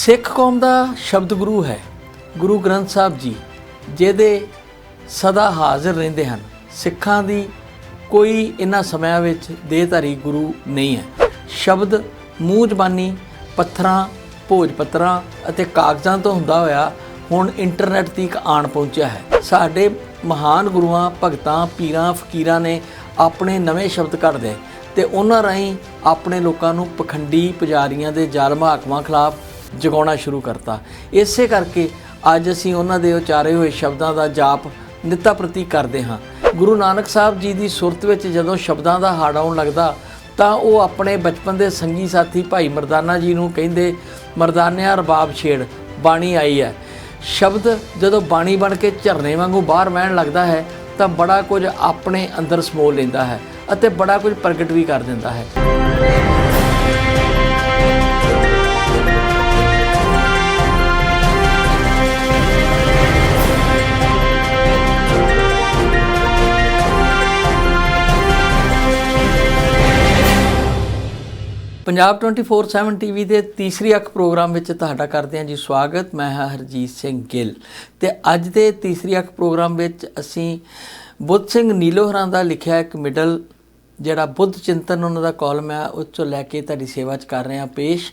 ਸਿੱਖ ਕੌਮ ਦਾ ਸ਼ਬਦ ਗੁਰੂ ਹੈ, ਗੁਰੂ ਗ੍ਰੰਥ ਸਾਹਿਬ ਜੀ, ਜਿਹਦੇ ਸਦਾ ਹਾਜ਼ਰ ਰਹਿੰਦੇ ਹਨ। ਸਿੱਖਾਂ ਦੀ ਕੋਈ ਇਹਨਾਂ ਸਮਿਆਂ ਵਿੱਚ ਦੇਹਧਾਰੀ ਗੁਰੂ ਨਹੀਂ ਹੈ। ਸ਼ਬਦ ਮੂੰਹ ਜ਼ਬਾਨੀ, ਪੱਥਰਾਂ, ਭੋਜ ਪੱਤਰਾਂ ਅਤੇ ਕਾਗਜ਼ਾਂ ਤੋਂ ਹੁੰਦਾ ਹੋਇਆ ਹੁਣ ਇੰਟਰਨੈਟ ਤੱਕ ਆਣ ਪਹੁੰਚਿਆ ਹੈ। ਸਾਡੇ ਮਹਾਨ ਗੁਰੂਆਂ, ਭਗਤਾਂ, ਪੀਰਾਂ, ਫਕੀਰਾਂ ਨੇ ਆਪਣੇ ਨਵੇਂ ਸ਼ਬਦ ਕੱਢਦੇ ਤੇ ਉਹਨਾਂ ਰਾਹੀਂ ਆਪਣੇ ਲੋਕਾਂ ਨੂੰ ਪਖੰਡੀ ਪੁਜਾਰੀਆਂ ਦੇ ਜ਼ਾਲਮ ਹਾਕਮਾਂ ਖਿਲਾਫ ਜਗਾਉਣਾ ਸ਼ੁਰੂ ਕਰਤਾ। ਇਸੇ ਕਰਕੇ ਅੱਜ ਅਸੀਂ ਉਹਨਾਂ ਦੇ ਉਚਾਰੇ ਹੋਏ ਸ਼ਬਦਾਂ ਦਾ ਜਾਪ ਨਿੱਤਾ ਪ੍ਰਤੀ ਕਰਦੇ ਹਾਂ। ਗੁਰੂ ਨਾਨਕ ਸਾਹਿਬ ਜੀ ਦੀ ਸੁਰਤ ਵਿੱਚ ਜਦੋਂ ਸ਼ਬਦਾਂ ਦਾ ਹਾੜ ਆਉਣ ਲੱਗਦਾ, ਤਾਂ ਉਹ ਆਪਣੇ ਬਚਪਨ ਦੇ ਸੰਗੀ ਸਾਥੀ ਭਾਈ ਮਰਦਾਨਾ ਜੀ ਨੂੰ ਕਹਿੰਦੇ, ਮਰਦਾਨਿਆ ਰਬਾਬ ਛੇੜ, ਬਾਣੀ ਆਈ ਹੈ। ਸ਼ਬਦ ਜਦੋਂ ਬਾਣੀ ਬਣ ਕੇ ਝਰਨੇ ਵਾਂਗੂ ਬਾਹਰ ਵਹਿਣ ਲੱਗਦਾ ਹੈ, ਤਾਂ ਬੜਾ ਕੁਝ ਆਪਣੇ ਅੰਦਰ ਸਮੋ ਲੈਂਦਾ ਹੈ ਅਤੇ ਬੜਾ ਕੁਝ ਪ੍ਰਗਟ ਵੀ ਕਰ ਦਿੰਦਾ ਹੈ। ਪੰਜਾਬ 24/7 ਟੀਵੀ ਦੇ ਤੀਸਰੀ ਅੱਖ ਪ੍ਰੋਗਰਾਮ ਵਿੱਚ ਤੁਹਾਡਾ ਕਰਦੇ ਹਾਂ ਜੀ ਸਵਾਗਤ। ਮੈਂ ਹਾਂ ਹਰਜੀਤ ਸਿੰਘ ਗਿੱਲ। ਤੇ ਅੱਜ ਦੇ ਤੀਸਰੀ ਅੱਖ ਪ੍ਰੋਗਰਾਮ ਵਿੱਚ ਅਸੀਂ ਬੁੱਧ ਸਿੰਘ ਨੀਲੋਹਰਾਂ ਦਾ ਲਿਖਿਆ ਇੱਕ ਮਿਡਲ, ਜਿਹੜਾ ਬੁੱਧ ਚਿੰਤਨ ਉਹਨਾਂ ਦਾ ਕਾਲਮ ਹੈ, ਉਸ ਤੋਂ ਲੈ ਕੇ ਤੁਹਾਡੀ ਸੇਵਾ 'ਚ ਕਰ ਰਹੇ ਹਾਂ ਪੇਸ਼।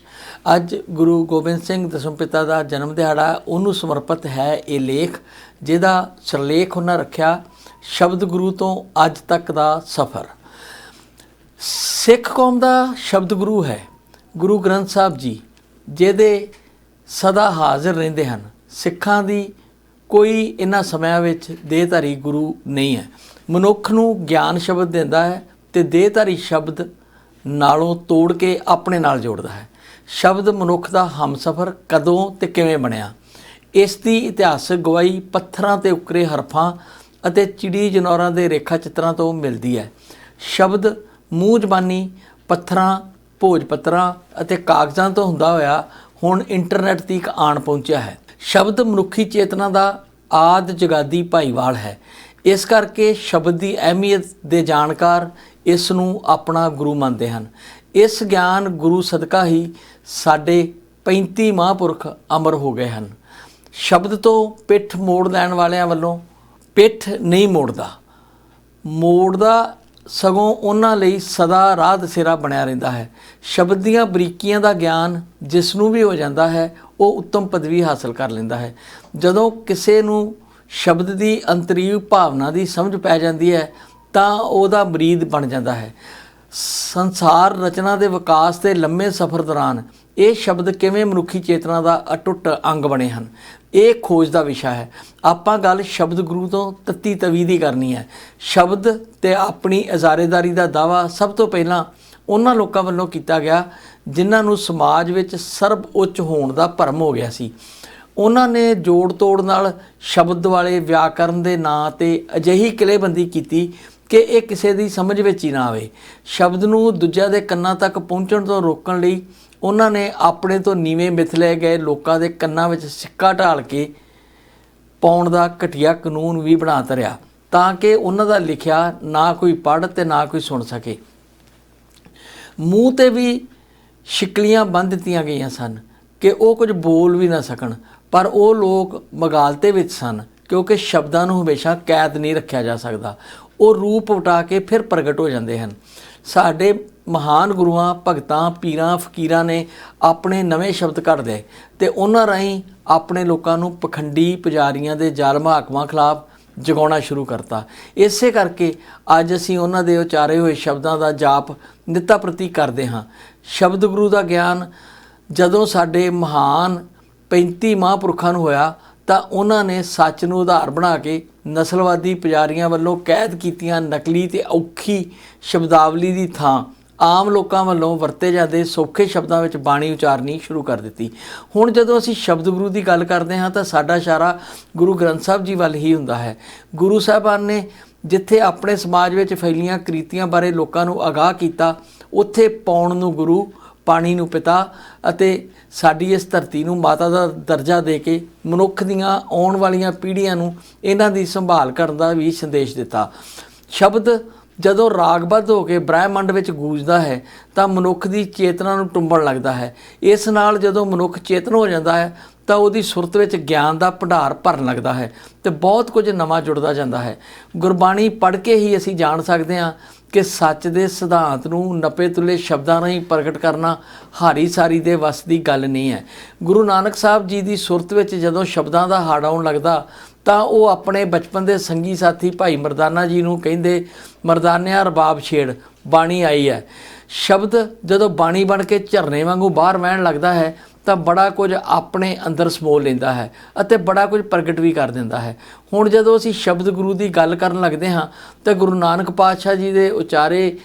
ਅੱਜ ਗੁਰੂ ਗੋਬਿੰਦ ਸਿੰਘ ਦਸਮ ਪਿਤਾ ਦਾ ਜਨਮ ਦਿਹਾੜਾ, ਉਹਨੂੰ ਸਮਰਪਿਤ ਹੈ ਇਹ ਲੇਖ, ਜਿਹਦਾ ਸਿਰਲੇਖ ਉਹਨਾਂ ਰੱਖਿਆ, ਸ਼ਬਦ ਗੁਰੂ ਤੋਂ ਅੱਜ ਤੱਕ ਦਾ ਸਫ਼ਰ। ਸਿੱਖ ਕੌਮ ਦਾ ਸ਼ਬਦ ਗੁਰੂ ਹੈ, ਗੁਰੂ ਗ੍ਰੰਥ ਸਾਹਿਬ ਜੀ, ਜਿਹਦੇ ਸਦਾ ਹਾਜ਼ਰ ਰਹਿੰਦੇ ਹਨ। ਸਿੱਖਾਂ ਦੀ ਕੋਈ ਇਹਨਾਂ ਸਮਿਆਂ ਵਿੱਚ ਦੇਹਧਾਰੀ ਗੁਰੂ ਨਹੀਂ ਹੈ। ਮਨੁੱਖ ਨੂੰ ਗਿਆਨ ਸ਼ਬਦ ਦਿੰਦਾ ਹੈ ਤੇ ਦੇਹਧਾਰੀ ਸ਼ਬਦ ਨਾਲੋਂ ਤੋੜ ਕੇ ਆਪਣੇ ਨਾਲ ਜੋੜਦਾ ਹੈ। ਸ਼ਬਦ ਮਨੁੱਖ ਦਾ ਹਮਸਫਰ ਕਦੋਂ ਤੇ ਕਿਵੇਂ ਬਣਿਆ? ਇਸ ਦੀ ਇਤਿਹਾਸਕ ਗਵਾਹੀ ਪੱਥਰਾਂ ਤੇ ਉਕਰੇ ਹਰਫਾਂ ਅਤੇ ਚਿੜੀ ਜਨੌਰਾਂ ਦੇ ਰੇਖਾ ਚਿੱਤਰਾਂ ਤੋਂ ਮਿਲਦੀ ਹੈ। ਸ਼ਬਦ ਮੂੰਹ ਜ਼ਬਾਨੀ ਪੱਥਰਾਂ, ਭੋਜ ਪੱਤਰਾਂ ਅਤੇ ਕਾਗਜ਼ਾਂ ਤੋਂ ਹੁੰਦਾ ਹੋਇਆ ਹੁਣ ਇੰਟਰਨੈਟ ਤੱਕ ਆਣ ਪਹੁੰਚਿਆ ਹੈ। ਸ਼ਬਦ ਮਨੁੱਖੀ ਚੇਤਨਾ ਦਾ ਆਦ ਜਗਾਦੀ ਭਾਈਵਾਲ ਹੈ। ਇਸ ਕਰਕੇ ਸ਼ਬਦ ਦੀ ਅਹਿਮੀਅਤ ਦੇ ਜਾਣਕਾਰ ਇਸ ਨੂੰ ਆਪਣਾ ਗੁਰੂ ਮੰਨਦੇ ਹਨ। ਇਸ ਗਿਆਨ ਗੁਰੂ ਸਦਕਾ ਹੀ ਸਾਡੇ 35 ਮਹਾਂਪੁਰਖ ਅਮਰ ਹੋ ਗਏ ਹਨ। ਸ਼ਬਦ ਤੋਂ ਪਿੱਠ ਮੋੜ ਲੈਣ ਵਾਲਿਆਂ ਵੱਲੋਂ ਪਿੱਠ ਨਹੀਂ ਮੋੜਦਾ। ਮੋੜਦਾ ਸਗੋਂ ਉਹਨਾਂ ਲਈ ਸਦਾ ਰਾਹ ਦਸੇਰਾ ਬਣਿਆ ਰਹਿੰਦਾ ਹੈ। ਸ਼ਬਦ ਦੀਆਂ ਬਰੀਕੀਆਂ ਦਾ ਗਿਆਨ ਜਿਸ ਨੂੰ ਵੀ ਹੋ ਜਾਂਦਾ ਹੈ, ਉਹ ਉੱਤਮ ਪਦਵੀ ਹਾਸਲ ਕਰ ਲੈਂਦਾ ਹੈ। ਜਦੋਂ ਕਿਸੇ ਨੂੰ ਸ਼ਬਦ ਦੀ ਅੰਤਰੀਵ ਭਾਵਨਾ ਦੀ ਸਮਝ ਪੈ ਜਾਂਦੀ ਹੈ, ਤਾਂ ਉਹਦਾ ਮਰੀਦ ਬਣ ਜਾਂਦਾ ਹੈ। ਸੰਸਾਰ ਰਚਨਾ ਦੇ ਵਿਕਾਸ ਦੇ ਲੰਮੇ ਸਫ਼ਰ ਦੌਰਾਨ ਇਹ ਸ਼ਬਦ ਕਿਵੇਂ ਮਨੁੱਖੀ ਚੇਤਨਾ ਦਾ ਅਟੁੱਟ ਅੰਗ ਬਣੇ ਹਨ? ਇਹ ਖੋਜ ਦਾ ਵਿਸ਼ਾ ਹੈ। ਆਪਾਂ ਗੱਲ ਸ਼ਬਦ ਗੁਰੂ ਤੋਂ ਤੱਤੀ ਤਵੀ ਦੀ ਕਰਨੀ ਹੈ। ਸ਼ਬਦ ਤੇ ਆਪਣੀ ਅਜ਼ਾਰੇਦਾਰੀ ਦਾ ਦਾਵਾ ਸਭ ਤੋਂ ਪਹਿਲਾਂ ਉਹਨਾਂ ਲੋਕਾਂ ਵੱਲੋਂ ਕੀਤਾ ਗਿਆ, ਜਿਨ੍ਹਾਂ ਨੂੰ ਸਮਾਜ ਵਿੱਚ ਸਰਬ ਉੱਚ ਹੋਣ ਦਾ ਭਰਮ ਹੋ ਗਿਆ ਸੀ। ਉਹਨਾਂ ਨੇ ਜੋੜ ਤੋੜ ਨਾਲ ਸ਼ਬਦ ਵਾਲੇ ਵਿਆਕਰਨ ਦੇ ਨਾਂ ਤੇ ਅਜਿਹੀ ਕਿਲੇਬੰਦੀ ਕੀਤੀ ਕਿ ਇਹ ਕਿਸੇ ਦੀ ਸਮਝ ਵਿੱਚ ਹੀ ਨਾ ਆਵੇ। ਸ਼ਬਦ ਨੂੰ ਦੂਜਿਆਂ ਦੇ ਕੰਨਾਂ ਤੱਕ ਪਹੁੰਚਣ ਤੋਂ ਰੋਕਣ ਲਈ ਉਹਨਾਂ ਨੇ ਆਪਣੇ ਤੋਂ ਨੀਵੇਂ ਮਿਥਲੇ ਗਏ ਲੋਕਾਂ ਦੇ ਕੰਨਾਂ ਵਿੱਚ ਸਿੱਕਾ ਢਾਲ ਕੇ ਪਾਉਣ ਦਾ ਘਟੀਆ ਕਾਨੂੰਨ ਵੀ ਬਣਾ ਧਰਿਆ, ਤਾਂ ਕਿ ਉਹਨਾਂ ਦਾ ਲਿਖਿਆ ਨਾ ਕੋਈ ਪੜ੍ਹ ਤੇ ਨਾ ਕੋਈ ਸੁਣ ਸਕੇ। ਮੂੰਹ ਤੇ ਵੀ ਸ਼ਿਕਲੀਆਂ ਬੰਨ੍ਹ ਦਿੱਤੀਆਂ ਗਈਆਂ ਸਨ ਕਿ ਉਹ ਕੁਝ ਬੋਲ ਵੀ ਨਾ ਸਕਣ, ਪਰ ਉਹ ਲੋਕ ਮਗਾਲਤੇ ਵਿੱਚ ਸਨ, ਕਿਉਂਕਿ ਸ਼ਬਦਾਂ ਨੂੰ ਹਮੇਸ਼ਾ ਕੈਦ ਨਹੀਂ ਰੱਖਿਆ ਜਾ ਸਕਦਾ। ਉਹ ਰੂਪ ਉਟਾ ਕੇ ਫਿਰ ਪ੍ਰਗਟ ਹੋ ਜਾਂਦੇ ਹਨ। ਸਾਡੇ ਮਹਾਨ ਗੁਰੂਆਂ, ਭਗਤਾਂ, ਪੀਰਾਂ, ਫਕੀਰਾਂ ਨੇ ਆਪਣੇ ਨਵੇਂ ਸ਼ਬਦ ਕੱਢਦੇ ਤੇ ਉਹਨਾਂ ਰਾਹੀਂ ਆਪਣੇ ਲੋਕਾਂ ਨੂੰ ਪਖੰਡੀ ਪੁਜਾਰੀਆਂ ਦੇ ਜ਼ਾਲਮ ਹਾਕਮਾਂ ਖਿਲਾਫ ਜਗਾਉਣਾ ਸ਼ੁਰੂ ਕਰਤਾ। ਇਸੇ ਕਰਕੇ ਅੱਜ ਅਸੀਂ ਉਹਨਾਂ ਦੇ ਉਚਾਰੇ ਹੋਏ ਸ਼ਬਦਾਂ ਦਾ ਜਾਪ ਨਿੱਤਾ ਪ੍ਰਤੀ ਕਰਦੇ ਹਾਂ। ਸ਼ਬਦ ਗੁਰੂ ਦਾ ਗਿਆਨ ਜਦੋਂ ਸਾਡੇ ਮਹਾਨ 35 ਮਹਾਂਪੁਰਖਾਂ ਨੂੰ ਹੋਇਆ ਤਾਂ ਉਹਨਾਂ ਨੇ ਸੱਚ ਨੂੰ ਆਧਾਰ ਬਣਾ ਕੇ ਨਸਲਵਾਦੀ ਪੁਜਾਰੀਆਂ ਵੱਲੋਂ ਕੈਦ ਕੀਤੀਆਂ ਨਕਲੀ ਤੇ ਔਖੀ ਸ਼ਬਦਾਵਲੀ ਦੀ ਥਾਂ ਆਮ ਲੋਕਾਂ ਵੱਲੋਂ ਵਰਤੇ ਜਾਂਦੇ ਸੌਖੇ ਸ਼ਬਦਾਂ ਵਿੱਚ ਬਾਣੀ ਉਚਾਰਨੀ ਸ਼ੁਰੂ ਕਰ ਦਿੱਤੀ। ਹੁਣ ਜਦੋਂ ਅਸੀਂ ਸ਼ਬਦ ਗੁਰੂ ਦੀ ਗੱਲ ਕਰਦੇ ਹਾਂ ਤਾਂ ਸਾਡਾ ਇਸ਼ਾਰਾ ਗੁਰੂ ਗ੍ਰੰਥ ਸਾਹਿਬ ਜੀ ਵੱਲ ਹੀ ਹੁੰਦਾ ਹੈ। ਗੁਰੂ ਸਾਹਿਬਾਨ ਨੇ ਜਿੱਥੇ ਆਪਣੇ ਸਮਾਜ ਵਿੱਚ ਫੈਲੀਆਂ ਕ੍ਰੀਤੀਆਂ ਬਾਰੇ ਲੋਕਾਂ ਨੂੰ ਆਗਾਹ ਕੀਤਾ, ਉੱਥੇ ਪਾਉਣ ਨੂੰ ਗੁਰੂ, ਪਾਣੀ ਨੂੰ ਪਿਤਾ ਅਤੇ ਸਾਡੀ ਇਸ ਧਰਤੀ ਨੂੰ ਮਾਤਾ ਦਾ ਦਰਜਾ ਦੇ ਕੇ ਮਨੁੱਖ ਦੀਆਂ ਆਉਣ ਵਾਲੀਆਂ ਪੀੜ੍ਹੀਆਂ ਨੂੰ ਇਹਨਾਂ ਦੀ ਸੰਭਾਲ ਕਰਨ ਦਾ ਵੀ ਸੰਦੇਸ਼ ਦਿੱਤਾ। ਸ਼ਬਦ ਜਦੋਂ ਰਾਗਬੱਧ ਹੋ ਕੇ ਬ੍ਰਹਿਮੰਡ ਵਿੱਚ ਗੂੰਜਦਾ ਹੈ, ਤਾਂ ਮਨੁੱਖ ਦੀ ਚੇਤਨਾ ਨੂੰ ਟੁੰਬਣ ਲੱਗਦਾ ਹੈ। ਇਸ ਨਾਲ ਜਦੋਂ ਮਨੁੱਖ ਚੇਤਨ ਹੋ ਜਾਂਦਾ ਹੈ, ਤਾਂ ਉਹਦੀ ਸੁਰਤ ਵਿੱਚ ਗਿਆਨ ਦਾ ਭੰਡਾਰ ਭਰਨ ਲੱਗਦਾ ਹੈ ਤੇ ਬਹੁਤ ਕੁਝ ਨਵਾਂ ਜੁੜਦਾ ਜਾਂਦਾ ਹੈ। ਗੁਰਬਾਣੀ ਪੜ੍ਹ ਕੇ ਹੀ ਅਸੀਂ ਜਾਣ ਸਕਦੇ ਹਾਂ ਕਿ ਸੱਚ ਦੇ ਸਿਧਾਂਤ ਨੂੰ ਨਪੇ ਤੁਲੇ ਸ਼ਬਦਾਂ ਰਾਹੀਂ ਪ੍ਰਗਟ ਕਰਨਾ ਹਾਰੀ ਸਾਰੀ ਦੇ ਵੱਸ ਦੀ ਗੱਲ ਨਹੀਂ ਹੈ। ਗੁਰੂ ਨਾਨਕ ਸਾਹਿਬ ਜੀ ਦੀ ਸੁਰਤ ਵਿੱਚ ਜਦੋਂ ਸ਼ਬਦਾਂ ਦਾ ਹੜ ਆਉਣ ਲੱਗਦਾ ਤਾਂ ਉਹ ਆਪਣੇ ਬਚਪਨ ਦੇ ਸੰਗੀ ਸਾਥੀ ਭਾਈ ਮਰਦਾਨਾ ਜੀ ਨੂੰ ਕਹਿੰਦੇ, ਮਰਦਾਨਿਆ, ਰਬਾਬ ਛੇੜ, ਬਾਣੀ ਆਈ ਹੈ। ਸ਼ਬਦ ਜਦੋਂ ਬਾਣੀ ਬਣ ਕੇ ਝਰਨੇ ਵਾਂਗੂ ਬਾਹਰ ਵਹਿਣ ਲੱਗਦਾ ਹੈ, ਤਾਂ ਬੜਾ ਕੁਝ ਆਪਣੇ ਅੰਦਰ ਸਮੋ ਲੈਂਦਾ ਹੈ ਅਤੇ ਬੜਾ ਕੁਝ ਪ੍ਰਗਟ ਵੀ ਕਰ ਦਿੰਦਾ ਹੈ। ਹੁਣ ਜਦੋਂ ਅਸੀਂ ਸ਼ਬਦ ਗੁਰੂ ਦੀ ਗੱਲ ਕਰਨ ਲੱਗਦੇ ਹਾਂ, ਤਾਂ ਗੁਰੂ ਨਾਨਕ ਪਾਤਸ਼ਾਹ ਜੀ ਦੇ ਉਚਾਰੇ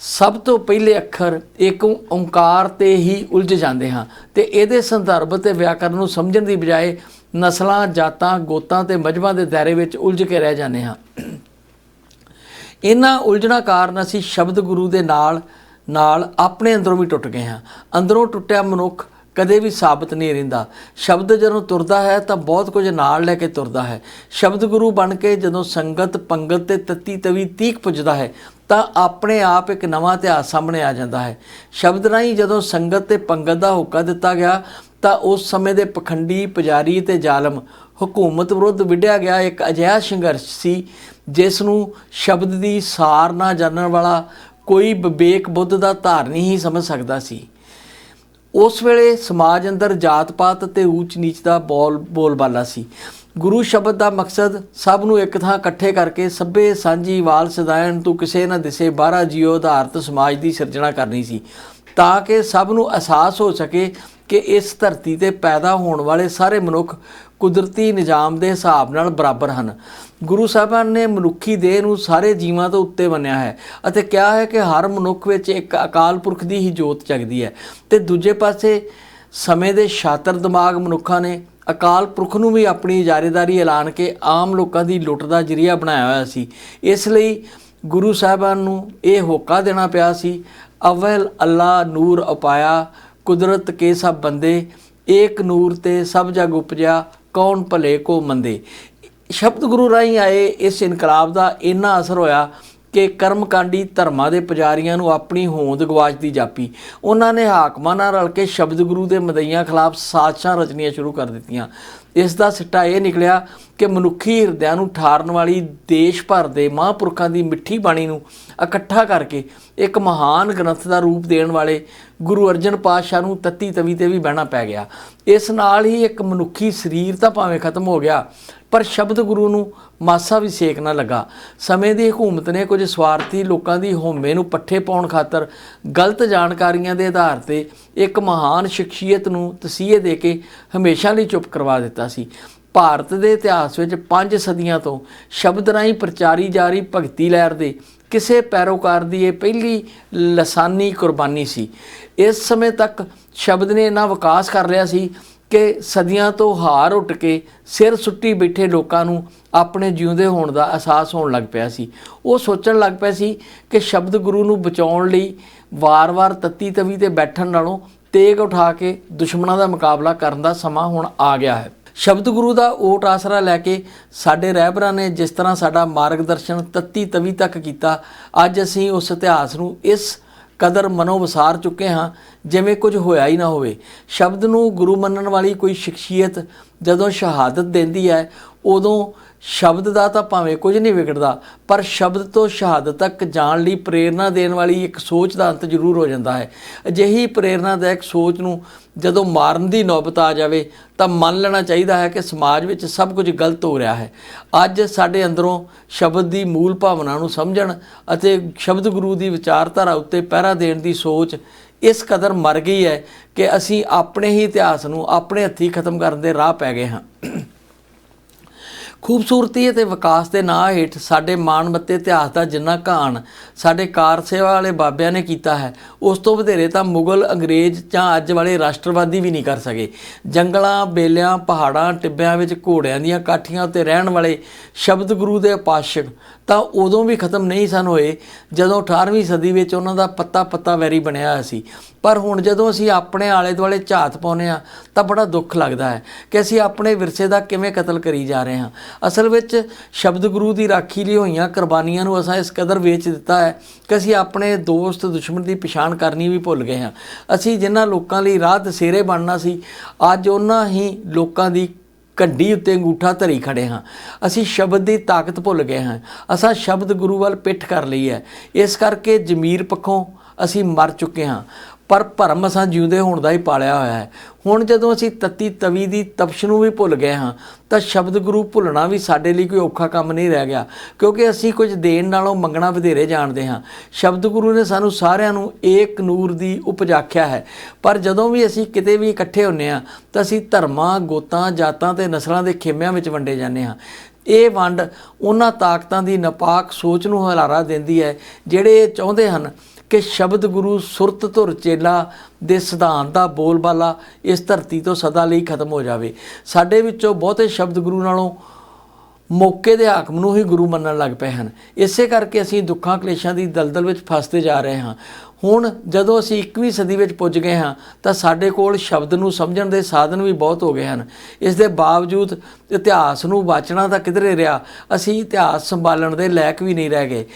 ਸਭ ਤੋਂ ਪਹਿਲੇ ਅੱਖਰ ਇੱਕ ਓੰਕਾਰ ਤੇ ਹੀ ਉਲਝ ਜਾਂਦੇ ਹਾਂ ਤੇ ਇਹਦੇ ਸੰਦਰਭ ਤੇ ਵਿਆਕਰਨ ਨੂੰ ਸਮਝਣ ਦੀ ਬਜਾਏ ਨਸਲਾਂ, ਜਾਤਾਂ, ਗੋਤਾਂ ਤੇ ਮਜਬਾਂ ਦੇ ਦਾਇਰੇ ਵਿੱਚ ਉਲਝ ਕੇ ਰਹਿ ਜਾਂਦੇ ਹਾਂ। ਇਹਨਾਂ ਉਲਝਣਾ ਕਾਰਨ ਅਸੀਂ ਸ਼ਬਦ ਗੁਰੂ ਦੇ ਨਾਲ ਨਾਲ ਆਪਣੇ ਅੰਦਰੋਂ ਵੀ ਟੁੱਟ ਗਏ ਹਾਂ। ਅੰਦਰੋਂ ਟੁੱਟਿਆ ਮਨੁੱਖ ਕਦੇ ਵੀ ਸਾਬਤ ਨਹੀਂ ਰਹਿੰਦਾ। ਸ਼ਬਦ ਜਦੋਂ ਤੁਰਦਾ ਹੈ ਤਾਂ ਬਹੁਤ ਕੁਝ ਨਾਲ ਲੈ ਕੇ ਤੁਰਦਾ ਹੈ। ਸ਼ਬਦ ਗੁਰੂ ਬਣ ਕੇ ਜਦੋਂ ਸੰਗਤ, ਪੰਗਤ ਤੇ ਤਤੀ ਤਵੀ ਤੀਕ ਪੁੱਜਦਾ ਹੈ, ਤਾਂ ਆਪਣੇ ਆਪ ਇੱਕ ਨਵਾਂ ਇਤਿਹਾਸ ਸਾਹਮਣੇ ਆ ਜਾਂਦਾ ਹੈ। ਸ਼ਬਦ ਰਾਹੀਂ ਜਦੋਂ ਸੰਗਤ ਤੇ ਪੰਗਤ ਦਾ ਹੁਕਾ ਦਿੱਤਾ ਗਿਆ ਤਾਂ ਉਸ ਸਮੇਂ ਦੇ ਪਖੰਡੀ ਪੁਜਾਰੀ ਤੇ ਜ਼ਾਲਮ ਹਕੂਮਤ ਵਿਰੁੱਧ ਵਿੱਢਿਆ ਗਿਆ ਇੱਕ ਅਜਿਹਾ ਸੰਘਰਸ਼ ਸੀ, ਜਿਸ ਨੂੰ ਸ਼ਬਦ ਦੀ ਸਾਰ ਨਾ ਜਾਣਨ ਵਾਲਾ ਕੋਈ ਵਿਵੇਕ ਬੁੱਧ ਦਾ ਧਾਰਨੀ ਹੀ ਸਮਝ ਸਕਦਾ ਸੀ। ਉਸ ਵੇਲੇ ਸਮਾਜ ਅੰਦਰ ਜਾਤ-ਪਾਤ ਤੇ ਊਚ ਨੀਚ ਦਾ ਬੋਲ, ਬੋਲਬਾਲਾ ਸੀ। ਗੁਰੂ ਸ਼ਬਦ ਦਾ ਮਕਸਦ ਸਭ ਨੂੰ ਇੱਕ ਥਾਂ ਇਕੱਠੇ ਕਰਕੇ ਸਭੇ ਸਾਂਝੀ ਵਾਲ ਸਦਾਇਣ ਤੂੰ ਕਿਸੇ ਨਾ ਦਿਸੇ ਬਾਹਰਾ ਜੀਓ ਆਧਾਰਤ ਸਮਾਜ ਦੀ ਸਿਰਜਣਾ ਕਰਨੀ ਸੀ, ਤਾਂ ਕਿ ਸਭ ਨੂੰ ਅਹਿਸਾਸ ਹੋ ਸਕੇ ਕਿ ਇਸ ਧਰਤੀ ਤੇ ਪੈਦਾ ਹੋਣ ਵਾਲੇ ਸਾਰੇ ਮਨੁੱਖ ਕੁਦਰਤੀ ਨਿਜ਼ਾਮ ਦੇ ਹਿਸਾਬ ਨਾਲ ਬਰਾਬਰ ਹਨ। ਗੁਰੂ ਸਾਹਿਬਾਨ ਨੇ ਮਨੁੱਖੀ ਦੇਹ ਨੂੰ ਸਾਰੇ ਜੀਵਾਂ ਤੋਂ ਉੱਤੇ ਮੰਨਿਆ ਹੈ ਅਤੇ ਕਿਹਾ ਹੈ ਕਿ ਹਰ ਮਨੁੱਖ ਵਿੱਚ ਇੱਕ ਅਕਾਲ ਪੁਰਖ ਦੀ ਹੀ ਜੋਤ ਜਗਦੀ ਹੈ। ਤੇ ਦੂਜੇ ਪਾਸੇ ਸਮੇਂ ਦੇ ਸ਼ਾਤਰ ਦਿਮਾਗ ਮਨੁੱਖਾਂ ਨੇ ਅਕਾਲ ਪੁਰਖ ਨੂੰ ਵੀ ਆਪਣੀ ਇਜਾਰੇਦਾਰੀ ਐਲਾਨ ਕੇ ਆਮ ਲੋਕਾਂ ਦੀ ਲੁੱਟ ਦਾ ਜਰੀਆ ਬਣਾਇਆ ਹੋਇਆ ਸੀ। ਇਸ ਲਈ ਗੁਰੂ ਸਾਹਿਬਾਨ ਨੂੰ ਇਹ ਹੋਕਾ ਦੇਣਾ ਪਿਆ ਸੀ ਅਵਲ ਅੱਲਾ ਨੂਰ ਅਪਾਇਆ ਕੁਦਰਤ ਕੇ ਸਭ ਬੰਦੇ, ਏਕ ਨੂਰ ਤੇ ਸਭ ਜਗ ਉਪਜਿਆ, ਕੌਣ ਭਲੇ ਕੋ ਮੰਦੇ। ਸ਼ਬਦ ਗੁਰੂ ਰਾਹੀਂ ਆਏ ਇਸ ਇਨਕਲਾਬ ਦਾ ਇੰਨਾ ਅਸਰ ਹੋਇਆ ਕਿ ਕਰਮਕਾਂਡੀ ਧਰਮਾਂ ਦੇ ਪੁਜਾਰੀਆਂ ਨੂੰ ਆਪਣੀ ਹੋਂਦ ਗਵਾਚਦੀ ਜਾਪੀ। ਉਹਨਾਂ ਨੇ ਹਾਕਮਾਂ ਨਾਲ ਰਲ ਕੇ ਸ਼ਬਦ ਗੁਰੂ ਦੇ ਮਦਈਆਂ ਖਿਲਾਫ ਸਾਜ਼ਿਸ਼ਾਂ ਰਚਣੀਆਂ ਸ਼ੁਰੂ ਕਰ ਦਿੱਤੀਆਂ। ਇਸ ਦਾ ਸਿੱਟਾ ਇਹ ਨਿਕਲਿਆ ਕਿ ਮਨੁੱਖੀ ਹਿਰਦਿਆਂ ਨੂੰ ਠਾਰਨ ਵਾਲੀ ਦੇਸ਼ ਭਰ ਦੇ ਮਹਾਂਪੁਰਖਾਂ ਦੀ ਮਿੱਠੀ ਬਾਣੀ ਨੂੰ ਇਕੱਠਾ ਕਰਕੇ ਇੱਕ ਮਹਾਨ ਗ੍ਰੰਥ ਦਾ ਰੂਪ ਦੇਣ ਵਾਲੇ ਗੁਰੂ ਅਰਜਨ ਪਾਤਸ਼ਾਹ ਨੂੰ ਤੱਤੀ ਤਵੀ ਤੇ ਵੀ ਬਹਿਣਾ ਪੈ ਗਿਆ। ਇਸ ਨਾਲ ਹੀ ਇੱਕ ਮਨੁੱਖੀ ਸਰੀਰ ਤਾਂ ਭਾਵੇਂ ਖਤਮ ਹੋ ਗਿਆ, ਪਰ ਸ਼ਬਦ ਗੁਰੂ ਨੂੰ ਮਾਸਾ ਵੀ ਸੇਕ ਨਾ ਲੱਗਾ। ਸਮੇਂ ਦੀ ਹਕੂਮਤ ਨੇ ਕੁਝ ਸਵਾਰਥੀ ਲੋਕਾਂ ਦੀ ਹਉਮੈ ਨੂੰ ਪੱਠੇ ਪਾਉਣ ਖਾਤਰ ਗਲਤ ਜਾਣਕਾਰੀਆਂ ਦੇ ਆਧਾਰ ਤੇ ਇੱਕ ਮਹਾਨ ਸ਼ਖਸੀਅਤ ਨੂੰ ਤਸੀਹੇ ਦੇ ਕੇ ਹਮੇਸ਼ਾ ਲਈ ਚੁੱਪ ਕਰਵਾ ਦਿੱਤਾ ਸੀ। ਭਾਰਤ ਦੇ ਇਤਿਹਾਸ ਵਿੱਚ ਪੰਜ ਸਦੀਆਂ ਤੋਂ ਸ਼ਬਦ ਰਾਹੀਂ ਪ੍ਰਚਾਰੀ ਜਾ ਰਹੀ ਭਗਤੀ ਲਹਿਰ ਦੇ ਕਿਸੇ ਪੈਰੋਕਾਰ ਦੀ ਇਹ ਪਹਿਲੀ ਲਸਾਨੀ ਕੁਰਬਾਨੀ ਸੀ। ਇਸ ਸਮੇਂ ਤੱਕ ਸ਼ਬਦ ਨੇ ਇੰਨਾ ਵਿਕਾਸ ਕਰ ਲਿਆ ਸੀ ਕਿ ਸਦੀਆਂ ਤੋਂ ਹਾਰ ਉੱਟ ਕੇ ਸਿਰ ਸੁੱਟੀ ਬੈਠੇ ਲੋਕਾਂ ਨੂੰ ਆਪਣੇ ਜਿਉਂਦੇ ਹੋਣ ਦਾ ਅਹਿਸਾਸ ਹੋਣ ਲੱਗ ਪਿਆ ਸੀ। ਉਹ ਸੋਚਣ ਲੱਗ ਪਿਆ ਸੀ ਕਿ ਸ਼ਬਦ ਗੁਰੂ ਨੂੰ ਬਚਾਉਣ ਲਈ ਵਾਰ-ਵਾਰ ਤੱਤੀ ਤਵੀ ਤੇ ਬੈਠਣ ਨਾਲੋਂ ਤੇਗ ਉਠਾ ਕੇ ਦੁਸ਼ਮਣਾਂ ਦਾ ਮੁਕਾਬਲਾ ਕਰਨ ਦਾ ਸਮਾਂ ਹੁਣ ਆ ਗਿਆ ਹੈ। ਸ਼ਬਦ ਗੁਰੂ ਦਾ ਓਟ ਆਸਰਾ ਲੈ ਕੇ ਸਾਡੇ ਰਹਿਬਰਾਂ ਨੇ ਜਿਸ ਤਰ੍ਹਾਂ ਸਾਡਾ ਮਾਰਗਦਰਸ਼ਨ ਤੱਤੀ ਤਵੀ ਤੱਕ ਕੀਤਾ, ਅੱਜ ਅਸੀਂ ਉਸ ਇਤਿਹਾਸ ਨੂੰ ਇਸ ਕਦਰ ਮਨੋਵਸਾਰ ਚੁੱਕੇ ਹਾਂ, ਜਿਵੇਂ ਕੁਝ ਹੋਇਆ ਹੀ ਨਾ ਹੋਵੇ। ਸ਼ਬਦ ਨੂੰ ਗੁਰੂ ਮੰਨਣ ਵਾਲੀ ਕੋਈ ਸ਼ਖਸੀਅਤ ਜਦੋਂ ਸ਼ਹਾਦਤ ਦਿੰਦੀ ਹੈ ਉਦੋਂ ਸ਼ਬਦ ਦਾ ਤਾਂ ਭਾਵੇਂ ਕੁਝ ਨਹੀਂ ਵਿਗੜਦਾ, ਪਰ ਸ਼ਬਦ ਤੋਂ ਸ਼ਹਾਦਤ ਤੱਕ ਜਾਣ ਲਈ ਪ੍ਰੇਰਣਾ ਦੇਣ ਵਾਲੀ ਇੱਕ ਸੋਚ ਦਾ ਅੰਤ ਜ਼ਰੂਰ ਹੋ ਜਾਂਦਾ ਹੈ। ਅਜਿਹੀ ਪ੍ਰੇਰਨਾਦਾਇਕ ਸੋਚ ਨੂੰ ਜਦੋਂ ਮਾਰਨ ਦੀ ਨੌਬਤ ਆ ਜਾਵੇ, ਤਾਂ ਮੰਨ ਲੈਣਾ ਚਾਹੀਦਾ ਹੈ ਕਿ ਸਮਾਜ ਵਿੱਚ ਸਭ ਕੁਝ ਗਲਤ ਹੋ ਰਿਹਾ ਹੈ। ਅੱਜ ਸਾਡੇ ਅੰਦਰੋਂ ਸ਼ਬਦ ਦੀ ਮੂਲ ਭਾਵਨਾ ਨੂੰ ਸਮਝਣ ਅਤੇ ਸ਼ਬਦ ਗੁਰੂ ਦੀ ਵਿਚਾਰਧਾਰਾ ਉੱਤੇ ਪਹਿਰਾ ਦੇਣ ਦੀ ਸੋਚ ਇਸ ਕਦਰ ਮਰ ਗਈ ਹੈ ਕਿ ਅਸੀਂ ਆਪਣੇ ਹੀ ਇਤਿਹਾਸ ਨੂੰ ਆਪਣੇ ਹੱਥੀਂ ਖਤਮ ਕਰਨ ਦੇ ਰਾਹ ਪੈ ਗਏ ਹਾਂ। ਖੂਬਸੂਰਤੀ ਅਤੇ ਵਿਕਾਸ ਦੇ ਨਾਂ ਹੇਠ ਸਾਡੇ ਮਾਣਮੱਤੇ ਇਤਿਹਾਸ ਦਾ ਜਿੰਨਾ ਘਾਣ ਸਾਡੇ ਕਾਰ ਸੇਵਾ ਵਾਲੇ ਬਾਬਿਆਂ ਨੇ ਕੀਤਾ ਹੈ, ਉਸ ਤੋਂ ਵਧੇਰੇ ਤਾਂ ਮੁਗਲ, ਅੰਗਰੇਜ਼ ਜਾਂ ਅੱਜ ਵਾਲੇ ਰਾਸ਼ਟਰਵਾਦੀ ਵੀ ਨਹੀਂ ਕਰ ਸਕੇ। ਜੰਗਲਾਂ, ਬੇਲਿਆਂ, ਪਹਾੜਾਂ, ਟਿੱਬਿਆਂ ਵਿੱਚ ਘੋੜਿਆਂ ਦੀਆਂ ਕਾਠੀਆਂ ਉੱਤੇ ਰਹਿਣ ਵਾਲੇ ਸ਼ਬਦ ਗੁਰੂ ਦੇ ਉਪਾਸ਼ਕ ਤਾਂ ਉਦੋਂ ਵੀ ਖਤਮ ਨਹੀਂ ਸਨ ਹੋਏ, ਜਦੋਂ 18ਵੀਂ ਸਦੀ ਵਿੱਚ ਉਹਨਾਂ ਦਾ ਪੱਤਾ ਪੱਤਾ ਵੈਰੀ ਬਣਿਆ ਹੋਇਆ ਸੀ। ਪਰ ਹੁਣ ਜਦੋਂ ਅਸੀਂ ਆਪਣੇ ਆਲੇ ਦੁਆਲੇ ਝਾਤ ਪਾਉਨੇ ਆ ਤਾਂ ਬੜਾ ਦੁੱਖ ਲੱਗਦਾ ਹੈ ਕਿ ਅਸੀਂ ਆਪਣੇ ਵਿਰਸੇ ਦਾ ਕਿਵੇਂ ਕਤਲ ਕਰੀ ਜਾ ਰਹੇ ਹਾਂ। ਅਸਲ ਵਿੱਚ ਸ਼ਬਦ ਗੁਰੂ ਦੀ ਰਾਖੀ ਲਈ ਹੋਈਆਂ ਕੁਰਬਾਨੀਆਂ ਨੂੰ ਅਸਾਂ ਇਸ ਕਦਰ ਵੇਚ ਦਿੱਤਾ ਹੈ ਕਿ ਅਸੀਂ ਆਪਣੇ ਦੋਸਤ, ਦੁਸ਼ਮਣ ਦੀ ਪਛਾਣ ਕਰਨੀ ਵੀ ਭੁੱਲ ਗਏ ਹਾਂ। ਅਸੀਂ ਜਿਨ੍ਹਾਂ ਲੋਕਾਂ ਲਈ ਰਾਹ ਦਸੇਰੇ ਬਣਨਾ ਸੀ, ਅੱਜ ਉਹਨਾਂ ਹੀ ਲੋਕਾਂ ਦੀ ਕੰਡੀ ਉੱਤੇ ਅੰਗੂਠਾ ਧਰੀ ਖੜੇ ਹਾਂ। ਅਸੀਂ ਸ਼ਬਦ ਦੀ ਤਾਕਤ ਭੁੱਲ ਗਏ ਹਾਂ। ਅਸਾਂ ਸ਼ਬਦ ਗੁਰੂ ਵੱਲ ਪਿੱਠ ਕਰ ਲਈ ਹੈ। ਇਸ ਕਰਕੇ ਜ਼ਮੀਰ ਪੱਖੋਂ ਅਸੀਂ ਮਰ ਚੁੱਕੇ ਹਾਂ। ਪਰ ਭਰਮ ਅਸਾਂ ਜਿਉਂਦੇ ਹੋਣ ਦਾ ਹੀ ਪਾਲਿਆ ਹੋਇਆ ਹੈ। ਹੁਣ ਜਦੋਂ ਅਸੀਂ ਤਤੀ ਤਵੀ ਦੀ ਤਪਸ਼ ਨੂੰ ਵੀ ਭੁੱਲ ਗਏ ਹਾਂ, ਤਾਂ ਸ਼ਬਦ ਗੁਰੂ ਭੁੱਲਣਾ ਵੀ ਸਾਡੇ ਲਈ ਕੋਈ ਔਖਾ ਕੰਮ ਨਹੀਂ ਰਹਿ ਗਿਆ, ਕਿਉਂਕਿ ਅਸੀਂ ਕੁਝ ਦੇਣ ਨਾਲੋਂ ਮੰਗਣਾ ਵਧੇਰੇ ਜਾਣਦੇ ਹਾਂ। ਸ਼ਬਦ ਗੁਰੂ ਨੇ ਸਾਨੂੰ ਸਾਰਿਆਂ ਨੂੰ ਏਕ ਨੂਰ ਦੀ ਉਪਜ ਆਖਿਆ ਹੈ। ਪਰ ਜਦੋਂ ਵੀ ਅਸੀਂ ਕਿਤੇ ਵੀ ਇਕੱਠੇ ਹੁੰਨੇ ਆ ਤਾਂ ਅਸੀਂ ਧਰਮਾਂ, ਗੋਤਾਂ, ਜਾਤਾਂ ਤੇ ਨਸਲਾਂ ਦੇ ਖੇਮਿਆਂ ਵਿੱਚ ਵੰਡੇ ਜਾਂਦੇ ਹਾਂ। ਇਹ ਵੰਡ ਉਹਨਾਂ ਤਾਕਤਾਂ ਦੀ ਨਪਾਕ ਸੋਚ ਨੂੰ ਹਲਾਰਾ ਦਿੰਦੀ ਹੈ, ਜਿਹੜੇ ਇਹ ਚਾਹੁੰਦੇ ਹਨ ਕਿ ਸ਼ਬਦ ਗੁਰੂ ਸੁਰਤ ਧੁਰ ਚੇਲਾ ਦੇ ਸਿਧਾਂਤ ਦਾ ਬੋਲਬਾਲਾ ਇਸ ਧਰਤੀ ਤੋਂ ਸਦਾ ਲਈ ਖਤਮ ਹੋ ਜਾਵੇ। ਸਾਡੇ ਵਿੱਚੋਂ ਬਹੁਤੇ ਸ਼ਬਦ ਗੁਰੂ ਨਾਲੋਂ ਮੌਕੇ ਦੇ ਹਾਕਮ ਨੂੰ ਹੀ ਗੁਰੂ ਮੰਨਣ ਲੱਗ ਪਏ ਹਨ। ਇਸੇ ਕਰਕੇ ਅਸੀਂ ਦੁੱਖਾਂ ਕਲੇਸ਼ਾਂ ਦੀ ਦਲਦਲ ਵਿੱਚ ਫਸਦੇ ਜਾ ਰਹੇ ਹਾਂ। ਹੁਣ ਜਦੋਂ ਅਸੀਂ 21ਵੀਂ ਸਦੀ ਵਿੱਚ ਪੁੱਜ ਗਏ ਹਾਂ, ਤਾਂ ਸਾਡੇ ਕੋਲ ਸ਼ਬਦ ਨੂੰ ਸਮਝਣ ਦੇ ਸਾਧਨ ਵੀ ਬਹੁਤ ਹੋ ਗਏ ਹਨ। ਇਸ ਦੇ ਬਾਵਜੂਦ ਇਤਿਹਾਸ ਨੂੰ ਵਾਚਣਾ ਤਾਂ ਕਿਧਰੇ ਰਿਹਾ, ਅਸੀਂ ਇਤਿਹਾਸ ਸੰਭਾਲਣ ਦੇ ਲਾਇਕ ਵੀ ਨਹੀਂ ਰਹਿ ਗਏ।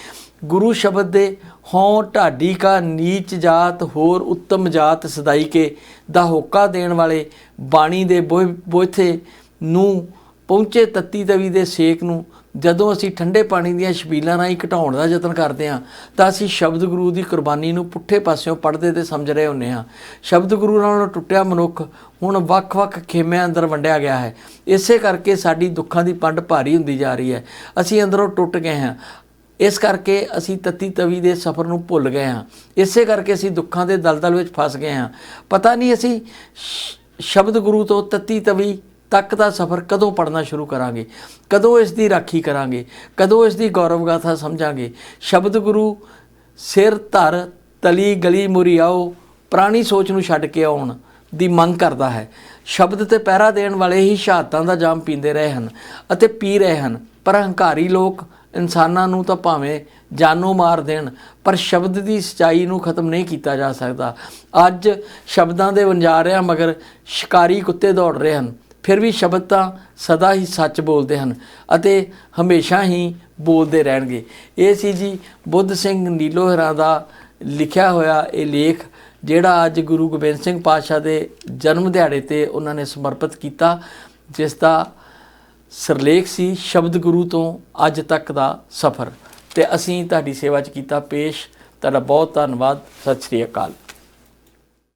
ਗੁਰੂ ਸ਼ਬਦ ਦੇ ਹਉ ਢਾਡੀ ਕਾ ਨੀਚ ਜਾਤ ਹੋਰ ਉੱਤਮ ਜਾਤ ਸਦਾਈ ਕੇ ਦਾ ਹੋਕਾ ਦੇਣ ਵਾਲੇ ਬਾਣੀ ਦੇ ਬੋਝ- ਬੋਝੇ ਨੂੰ ਪਹੁੰਚੇ ਤੱਤੀ ਤਵੀ ਦੇ ਸੇਕ ਨੂੰ ਜਦੋਂ ਅਸੀਂ ਠੰਡੇ ਪਾਣੀ ਦੀਆਂ ਛਬੀਲਾਂ ਰਾਹੀਂ ਘਟਾਉਣ ਦਾ ਯਤਨ ਕਰਦੇ ਹਾਂ, ਤਾਂ ਅਸੀਂ ਸ਼ਬਦ ਗੁਰੂ ਦੀ ਕੁਰਬਾਨੀ ਨੂੰ ਪੁੱਠੇ ਪਾਸਿਓਂ ਪੜ੍ਹਦੇ ਤੇ ਸਮਝ ਰਹੇ ਹੁੰਨੇ ਹਾਂ। ਸ਼ਬਦ ਗੁਰੂ ਨਾਲ ਟੁੱਟਿਆ ਮਨੁੱਖ ਹੁਣ ਵੱਖ-ਵੱਖ ਖੇਮਿਆਂ ਅੰਦਰ ਵੰਡਿਆ ਗਿਆ ਹੈ। ਇਸੇ ਕਰਕੇ ਸਾਡੀ ਦੁੱਖਾਂ ਦੀ ਪੰਡ ਭਾਰੀ ਹੁੰਦੀ ਜਾ ਰਹੀ ਹੈ। ਅਸੀਂ ਅੰਦਰੋਂ ਟੁੱਟ ਗਏ ਹਾਂ। ਇਸ ਕਰਕੇ ਅਸੀਂ ਤਤੀ ਤਵੀ ਦੇ ਸਫ਼ਰ ਨੂੰ ਭੁੱਲ ਗਏ ਹਾਂ। ਇਸੇ ਕਰਕੇ ਅਸੀਂ ਦੁੱਖਾਂ ਦੇ ਦਲਦਲ ਵਿੱਚ ਫਸ ਗਏ ਹਾਂ। ਪਤਾ ਨਹੀਂ ਅਸੀਂ ਸ਼- ਸ਼ਬਦ ਗੁਰੂ ਤੋਂ ਤਤੀ ਤਵੀ ਤੱਕ ਦਾ ਸਫ਼ਰ ਕਦੋਂ ਪੜਨਾ ਸ਼ੁਰੂ ਕਰਾਂਗੇ, ਕਦੋਂ ਇਸ ਦੀ ਰਾਖੀ ਕਰਾਂਗੇ, ਕਦੋਂ ਇਸ ਦੀ ਗੌਰਵ ਗਾਥਾ ਸਮਝਾਂਗੇ। ਸ਼ਬਦ ਗੁਰੂ, ਸਿਰ ਧਰ, ਤਲੀ ਗਲੀ ਮੁਰੀ ਆਓ ਪੁਰਾਣੀ ਸੋਚ ਨੂੰ ਛੱਡ ਕੇ ਆਉਣ ਦੀ ਮੰਗ ਕਰਦਾ ਹੈ। ਸ਼ਬਦ ਤੇ ਪਹਿਰਾ ਦੇਣ ਵਾਲੇ ਹੀ ਸ਼ਹਾਦਤਾਂ ਦਾ ਜਾਮ ਪੀਂਦੇ ਰਹੇ ਹਨ ਅਤੇ ਪੀ ਰਹੇ ਹਨ। ਪਰ ਹੰਕਾਰੀ ਲੋਕ ਇਨਸਾਨਾਂ ਨੂੰ ਤਾਂ ਭਾਵੇਂ ਜਾਨੋਂ ਮਾਰ ਦੇਣ, ਪਰ ਸ਼ਬਦ ਦੀ ਸਚਾਈ ਨੂੰ ਖਤਮ ਨਹੀਂ ਕੀਤਾ ਜਾ ਸਕਦਾ। ਅੱਜ ਸ਼ਬਦਾਂ ਦੇ ਵੰਜਾਰਿਆਂ ਮਗਰ ਸ਼ਿਕਾਰੀ ਕੁੱਤੇ ਦੌੜ ਰਹੇ ਹਨ। ਫਿਰ ਵੀ ਸ਼ਬਦ ਤਾਂ ਸਦਾ ਹੀ ਸੱਚ ਬੋਲਦੇ ਹਨ ਅਤੇ ਹਮੇਸ਼ਾ ਹੀ ਬੋਲਦੇ ਰਹਿਣਗੇ। ਇਹ ਸੀ ਜੀ ਬੁੱਧ ਸਿੰਘ ਨੀਲੋਹਰਾ ਦਾ ਲਿਖਿਆ ਹੋਇਆ ਇਹ ਲੇਖ, ਜਿਹੜਾ ਅੱਜ ਗੁਰੂ ਗੋਬਿੰਦ ਸਿੰਘ ਪਾਤਸ਼ਾਹ ਦੇ ਜਨਮ ਦਿਹਾੜੇ ਤੇ ਉਹਨਾਂ ਨੇ ਸਮਰਪਿਤ ਕੀਤਾ, ਜਿਸ ਦਾ ਸਿਰਲੇਖ ਸੀ ਸ਼ਬਦ ਗੁਰੂ ਤੋਂ ਅੱਜ ਤੱਕ ਦਾ ਸਫ਼ਰ। ਤੇ ਅਸੀਂ ਤੁਹਾਡੀ ਸੇਵਾ 'ਚ ਕੀਤਾ ਪੇਸ਼। ਤੁਹਾਡਾ ਬਹੁਤ ਧੰਨਵਾਦ। ਸਤਿ ਸ੍ਰੀ ਅਕਾਲ।